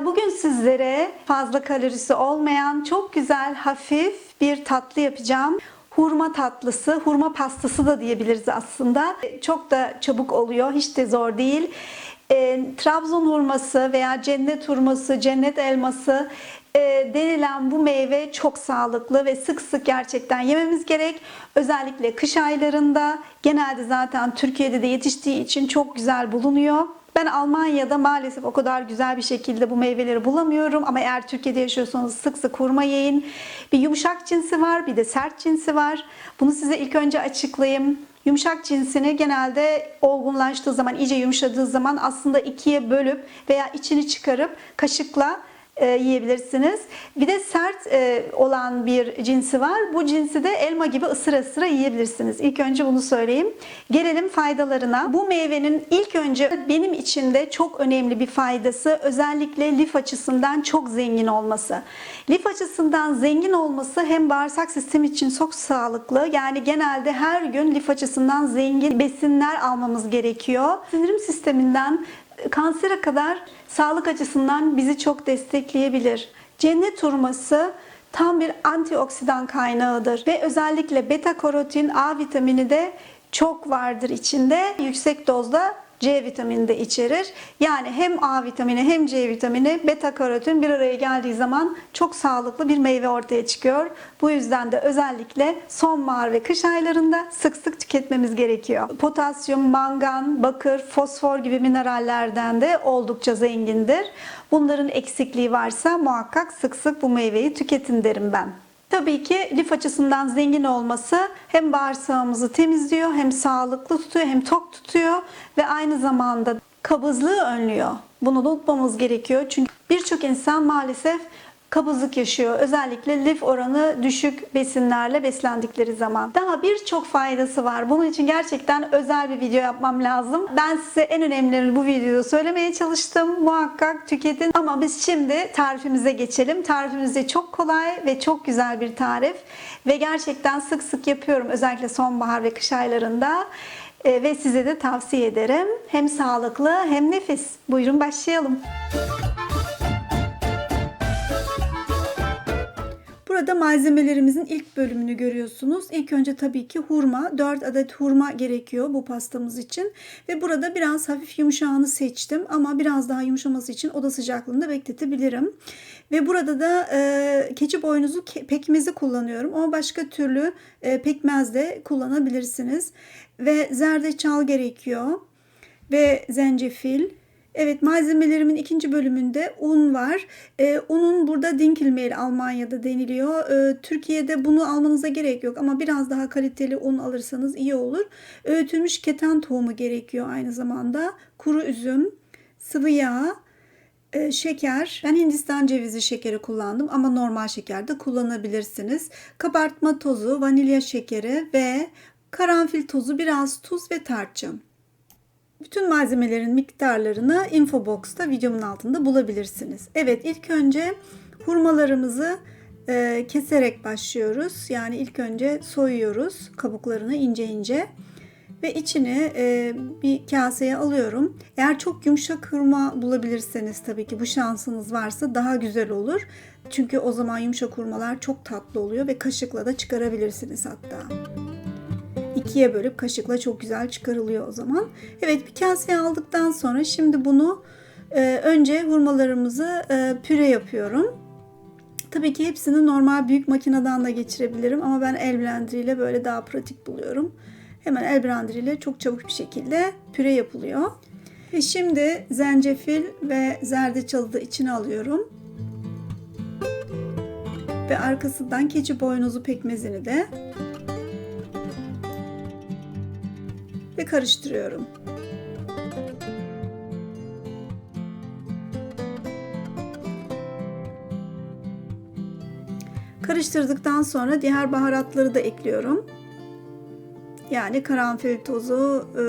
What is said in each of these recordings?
Bugün sizlere fazla kalorisi olmayan çok güzel hafif bir tatlı yapacağım. Hurma tatlısı, hurma pastası da diyebiliriz aslında. Çok da çabuk oluyor, hiç de zor değil. E, Trabzon hurması veya cennet hurması, cennet elması e, denilen bu meyve çok sağlıklı ve sık sık gerçekten yememiz gerek. Özellikle kış aylarında genelde zaten Türkiye'de de yetiştiği için çok güzel bulunuyor. Ben Almanya'da maalesef o kadar güzel bir şekilde bu meyveleri bulamıyorum ama eğer Türkiye'de yaşıyorsanız sık sık hurma yiyin. Bir yumuşak cinsi var, bir de sert cinsi var. Bunu size ilk önce açıklayayım. Yumuşak cinsini genelde olgunlaştığı zaman, iyice yumuşadığı zaman aslında ikiye bölüp veya içini çıkarıp kaşıkla e, yiyebilirsiniz. Bir de sert e, olan bir cinsi var. Bu cinsi de elma gibi ısıra ısıra yiyebilirsiniz. İlk önce bunu söyleyeyim. Gelelim faydalarına. Bu meyvenin ilk önce benim için de çok önemli bir faydası özellikle lif açısından çok zengin olması. Lif açısından zengin olması hem bağırsak sistemi için çok sağlıklı. Yani genelde her gün lif açısından zengin besinler almamız gerekiyor. Sindirim sisteminden kansere kadar sağlık açısından bizi çok destekleyebilir. Cennet hurması tam bir antioksidan kaynağıdır ve özellikle beta karotin A vitamini de çok vardır içinde. Yüksek dozda C vitamini de içerir. Yani hem A vitamini hem C vitamini beta karotin bir araya geldiği zaman çok sağlıklı bir meyve ortaya çıkıyor. Bu yüzden de özellikle sonbahar ve kış aylarında sık sık tüketmemiz gerekiyor. Potasyum, mangan, bakır, fosfor gibi minerallerden de oldukça zengindir. Bunların eksikliği varsa muhakkak sık sık bu meyveyi tüketin derim ben. Tabii ki lif açısından zengin olması hem bağırsağımızı temizliyor, hem sağlıklı tutuyor, hem tok tutuyor ve aynı zamanda kabızlığı önlüyor. Bunu da unutmamız gerekiyor. Çünkü birçok insan maalesef kabızlık yaşıyor. Özellikle lif oranı düşük besinlerle beslendikleri zaman. Daha birçok faydası var. Bunun için gerçekten özel bir video yapmam lazım. Ben size en önemlilerini bu videoda söylemeye çalıştım. Muhakkak tüketin. Ama biz şimdi tarifimize geçelim. Tarifimiz de çok kolay ve çok güzel bir tarif. Ve gerçekten sık sık yapıyorum. Özellikle sonbahar ve kış aylarında. Ee, Ve size de tavsiye ederim. Hem sağlıklı hem nefis. Buyurun başlayalım. Burada malzemelerimizin ilk bölümünü görüyorsunuz. İlk önce tabii ki hurma. 4 adet hurma gerekiyor bu pastamız için. Ve burada biraz hafif yumuşağını seçtim. Ama biraz daha yumuşaması için oda sıcaklığında bekletebilirim. Ve burada da e, keçi boynuzu pekmezi kullanıyorum. Ama başka türlü e, pekmez de kullanabilirsiniz. Ve zerdeçal gerekiyor. Ve zencefil. Evet malzemelerimin ikinci bölümünde un var. Ee, unun burada Dinkelmehl Almanya'da deniliyor. Ee, Türkiye'de bunu almanıza gerek yok ama biraz daha kaliteli un alırsanız iyi olur. Öğütülmüş keten tohumu gerekiyor aynı zamanda. Kuru üzüm, sıvı yağ, e, şeker. Ben Hindistan cevizi şekeri kullandım ama normal şeker de kullanabilirsiniz. Kabartma tozu, vanilya şekeri ve karanfil tozu, biraz tuz ve tarçın. Bütün malzemelerin miktarlarını infobox'ta videomun altında bulabilirsiniz. Evet ilk önce hurmalarımızı e, keserek başlıyoruz. Yani ilk önce soyuyoruz kabuklarını ince ince ve içine e, bir kaseye alıyorum. Eğer çok yumuşak hurma bulabilirseniz tabii ki bu şansınız varsa daha güzel olur. Çünkü o zaman yumuşak hurmalar çok tatlı oluyor ve kaşıkla da çıkarabilirsiniz hatta ikiye bölüp kaşıkla çok güzel çıkarılıyor o zaman. Evet bir kaseye aldıktan sonra şimdi bunu e, önce hurmalarımızı e, püre yapıyorum. Tabii ki hepsini normal büyük makineden de geçirebilirim ama ben el blender ile böyle daha pratik buluyorum. Hemen el blender ile çok çabuk bir şekilde püre yapılıyor. Ve şimdi zencefil ve zerdeçalı da içine alıyorum. Ve arkasından keçi boynuzu pekmezini de ve karıştırıyorum. Karıştırdıktan sonra diğer baharatları da ekliyorum. Yani karanfil tozu, e,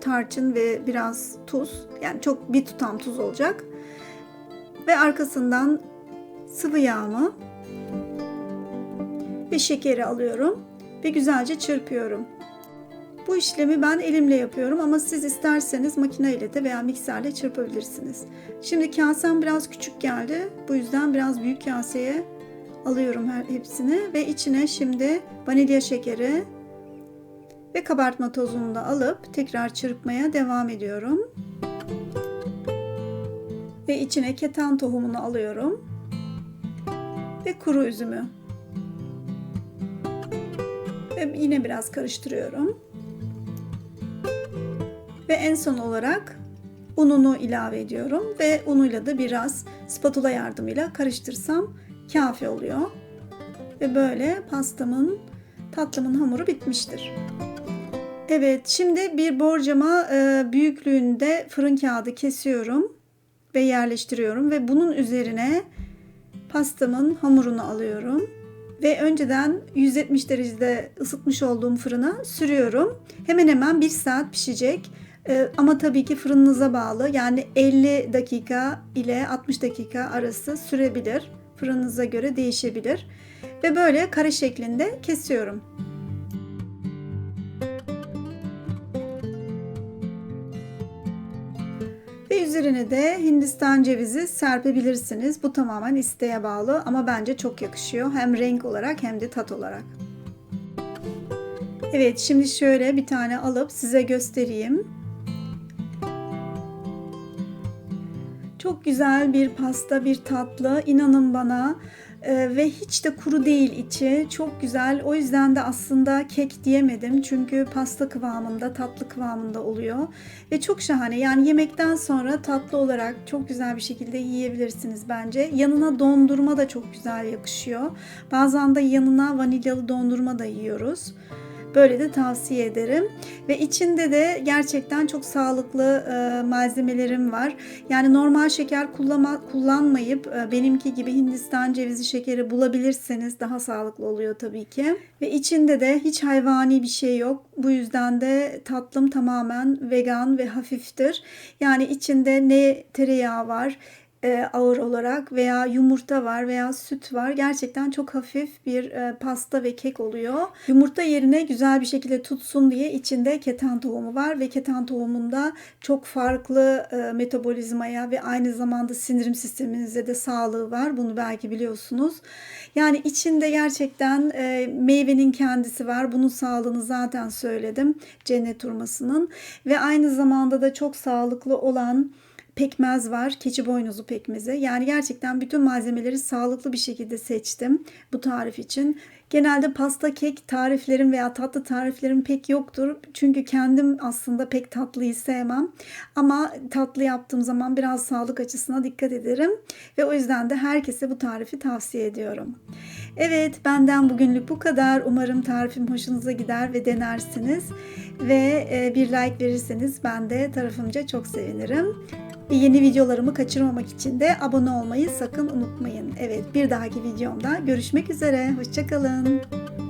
tarçın ve biraz tuz. Yani çok bir tutam tuz olacak. Ve arkasından sıvı yağımı ve şekeri alıyorum ve güzelce çırpıyorum. Bu işlemi ben elimle yapıyorum ama siz isterseniz makineyle de veya mikserle çırpabilirsiniz. Şimdi kasem biraz küçük geldi. Bu yüzden biraz büyük kaseye alıyorum her hepsini ve içine şimdi vanilya şekeri ve kabartma tozunu da alıp tekrar çırpmaya devam ediyorum. Ve içine keten tohumunu alıyorum. Ve kuru üzümü. Ve yine biraz karıştırıyorum. Ve en son olarak ununu ilave ediyorum ve unuyla da biraz spatula yardımıyla karıştırsam kafi oluyor. Ve böyle pastamın, tatlımın hamuru bitmiştir. Evet, şimdi bir borcama e, büyüklüğünde fırın kağıdı kesiyorum ve yerleştiriyorum ve bunun üzerine pastamın hamurunu alıyorum ve önceden 170 derecede ısıtmış olduğum fırına sürüyorum. Hemen hemen 1 saat pişecek. Ee, ama tabii ki fırınınıza bağlı. Yani 50 dakika ile 60 dakika arası sürebilir. Fırınınıza göre değişebilir. Ve böyle kare şeklinde kesiyorum. Ve üzerine de Hindistan cevizi serpebilirsiniz. Bu tamamen isteğe bağlı ama bence çok yakışıyor. Hem renk olarak hem de tat olarak. Evet şimdi şöyle bir tane alıp size göstereyim. Çok güzel bir pasta, bir tatlı. İnanın bana ee, ve hiç de kuru değil içi. Çok güzel. O yüzden de aslında kek diyemedim. Çünkü pasta kıvamında, tatlı kıvamında oluyor. Ve çok şahane. Yani yemekten sonra tatlı olarak çok güzel bir şekilde yiyebilirsiniz bence. Yanına dondurma da çok güzel yakışıyor. Bazen de yanına vanilyalı dondurma da yiyoruz. Böyle de tavsiye ederim. Ve içinde de gerçekten çok sağlıklı e, malzemelerim var. Yani normal şeker kullanma, kullanmayıp e, benimki gibi Hindistan cevizi şekeri bulabilirseniz daha sağlıklı oluyor tabii ki. Ve içinde de hiç hayvani bir şey yok. Bu yüzden de tatlım tamamen vegan ve hafiftir. Yani içinde ne tereyağı var, e, ağır olarak veya yumurta var veya süt var. Gerçekten çok hafif bir e, pasta ve kek oluyor. Yumurta yerine güzel bir şekilde tutsun diye içinde keten tohumu var ve keten tohumunda çok farklı e, metabolizmaya ve aynı zamanda sindirim sisteminize de sağlığı var. Bunu belki biliyorsunuz. Yani içinde gerçekten e, meyvenin kendisi var. Bunun sağlığını zaten söyledim. Cennet hurmasının ve aynı zamanda da çok sağlıklı olan pekmez var. Keçi boynuzu pekmezi. Yani gerçekten bütün malzemeleri sağlıklı bir şekilde seçtim bu tarif için. Genelde pasta kek tariflerim veya tatlı tariflerim pek yoktur. Çünkü kendim aslında pek tatlıyı sevmem. Ama tatlı yaptığım zaman biraz sağlık açısına dikkat ederim. Ve o yüzden de herkese bu tarifi tavsiye ediyorum. Evet benden bugünlük bu kadar. Umarım tarifim hoşunuza gider ve denersiniz. Ve e, bir like verirseniz ben de tarafımca çok sevinirim. Yeni videolarımı kaçırmamak için de abone olmayı sakın unutmayın. Evet bir dahaki videomda görüşmek üzere. Hoşçakalın. again.